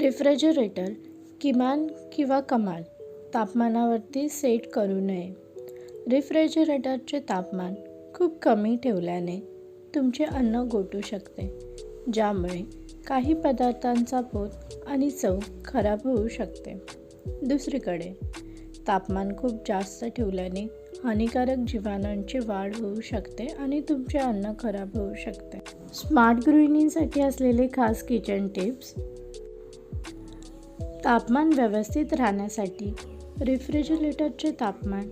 Refrigerator किमान किंवा कमाल तापमानावरती सेट करू नये. रेफ्रिजरेटरचे तापमान खूप कमी ठेवल्याने तुमचे अन्न गोठू शकते ज्यामुळे काही पदार्थांचा पोत आणि चव खराब होऊ शकते. दुसरीकडे तापमान खूप जास्त ठेवल्याने हानिकारक जीवाणूंची वाढ होऊ शकते आणि तुमचे अन्न खराब होऊ शकते. स्मार्ट गृहिणींसाठी असलेले खास किचन टिप्स तापमान व्यवस्थित राहण्यासाठी रेफ्रिजरेटरचे तापमान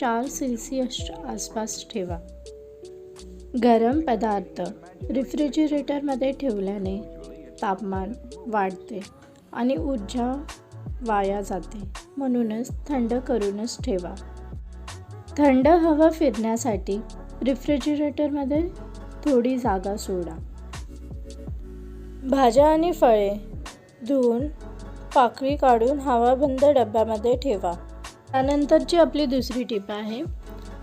चार सेल्सिअसच्या आसपास ठेवा. गरम पदार्थ रेफ्रिजरेटरमध्ये ठेवल्याने तापमान वाढते आणि ऊर्जा वाया जाते म्हणूनच थंड करूनच ठेवा. थंड हवा फिरण्यासाठी रेफ्रिजरेटरमध्ये थोडी जागा सोडा. भाज्या आणि फळे धुवून पाकळी काढून हवाबंद डब्यामध्ये ठेवा. त्यानंतरची आपली दुसरी टीप आहे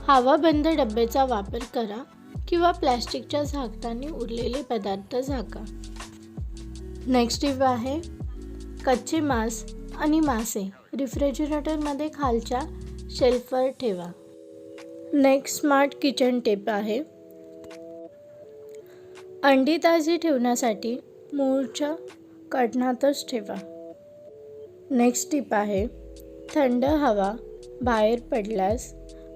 हवाबंद डब्याचा वापर करा किंवा प्लॅस्टिकच्या झाकटाने उरलेले पदार्थ झाका. नेक्स्ट टीप आहे कच्चे मांस आणि मासे रिफ्रिजरेटरमध्ये खालच्या शेल्फवर ठेवा. नेक्स्ट स्मार्ट किचन टिप आहे अंडी ताजी ठेवण्यासाठी मूळच्या कडणातच ठेवा. नेक्स्ट टिप आहे थंड हवा बाहेर पडल्यास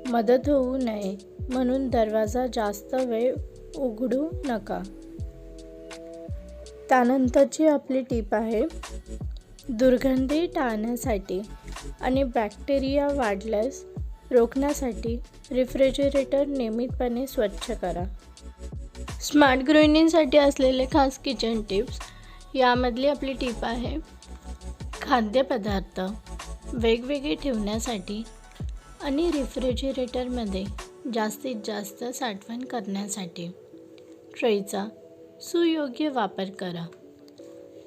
मदत होऊ नये म्हणून दरवाजा जास्त वेळ उघडू नका. त्यानंतरची आपली टीप आहे दुर्गंधी टाळण्यासाठी आणि बॅक्टेरिया वाढल्यास रोखण्यासाठी रिफ्रिजरेटर नियमितपणे स्वच्छ करा. स्मार्ट गृहिणींसाठी असलेले खास किचन टिप्स यामधली आपली टीप आहे. खाद्यपदार्थ वेगवेगळे ठेवण्यासाठी आणि रिफ्रिजिरेटरमध्ये जास्तीत जास्त साठवण करण्यासाठी ट्रेचा सुयोग्य वापर करा.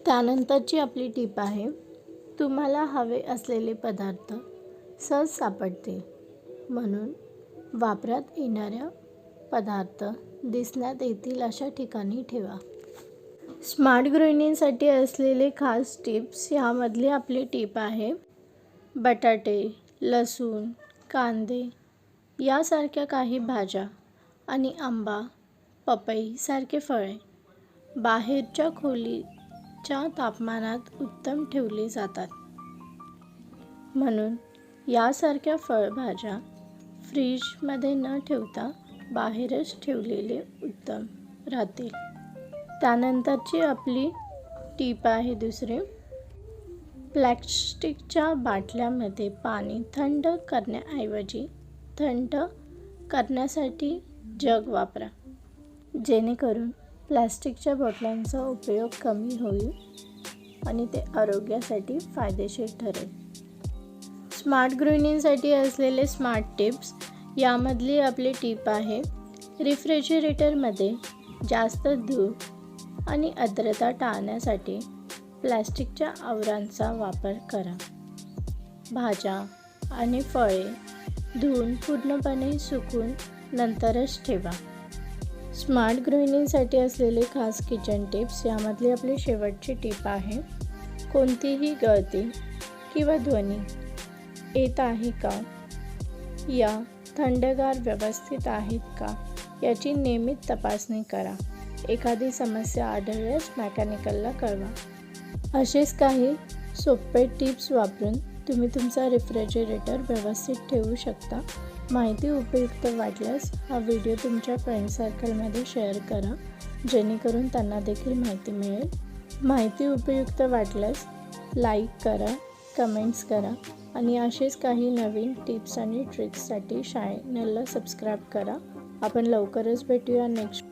त्यानंतरची आपली टीप आहे तुम्हाला हवे असलेले पदार्थ सहज सापडतील. म्हणून वापरात येणाऱ्या पदार्थ दिसण्यात येतील अशा ठिकाणी ठेवा. स्मार्ट गृहिणींसाठी असलेले खास टिप्स ह्यामधली आपली टीप आहे. बटाटे लसूण कांदे यासारख्या काही भाज्या आणि आंबा पपईसारखे फळे बाहेरच्या खोलीच्या तापमानात उत्तम ठेवली जातात. म्हणून यासारख्या फळभाज्या फ्रीजमध्ये न ठेवता बाहेरच ठेवलेले उत्तम राहतील. त्यानंतरची आपली टीप आहे दुसरी. प्लॅस्टिकच्या बाटल्यामध्ये पाणी थंड करण्याऐवजी थंड करण्यासाठी जग वापरा. जेणेकरून प्लॅस्टिकच्या बाटल्यांचा उपयोग कमी होईल आणि ते आरोग्यासाठी फायदेशीर ठरेल. स्मार्ट गृहिणींसाठी असलेले स्मार्ट टिप्स यामधली आपली टीप आहे रिफ्रिजिरेटरमध्ये जास्त धूळ आणि आर्द्रता टाळण्यासाठी प्लॅस्टिकच्या आवरांचा वापर करा. भाज्या आणि फळे धुवून पूर्णपणे सुकून नंतरच ठेवा. स्मार्ट गृहिणींसाठी असलेले खास किचन टिप्स यामधली आपली शेवटची टीप आहे कोणतीही गळती किंवा ध्वनी येत आहे का? या थंडगार व्यवस्थित आहेत का? याची नियमित तपासणी करा. एखादी समस्या आढळल्यास मेकॅनिकलला कळवा. असेच काही सोपे टिप्स वापरून तुम्ही तुमचा रेफ्रिजरेटर व्यवस्थित ठेवू शकता. माहिती उपयुक्त वाटल्यास हा व्हिडिओ तुमच्या फ्रेंड सर्कलमध्ये शेअर करा जेणेकरून त्यांना देखील माहिती मिळेल. माहिती उपयुक्त वाटल्यास लाईक करा कमेंट्स करा आणि असेच काही नवीन टिप्स आणि ट्रिक्ससाठी चॅनलला सबस्क्राईब करा. आपण लवकरच भेटूया नेक्स्ट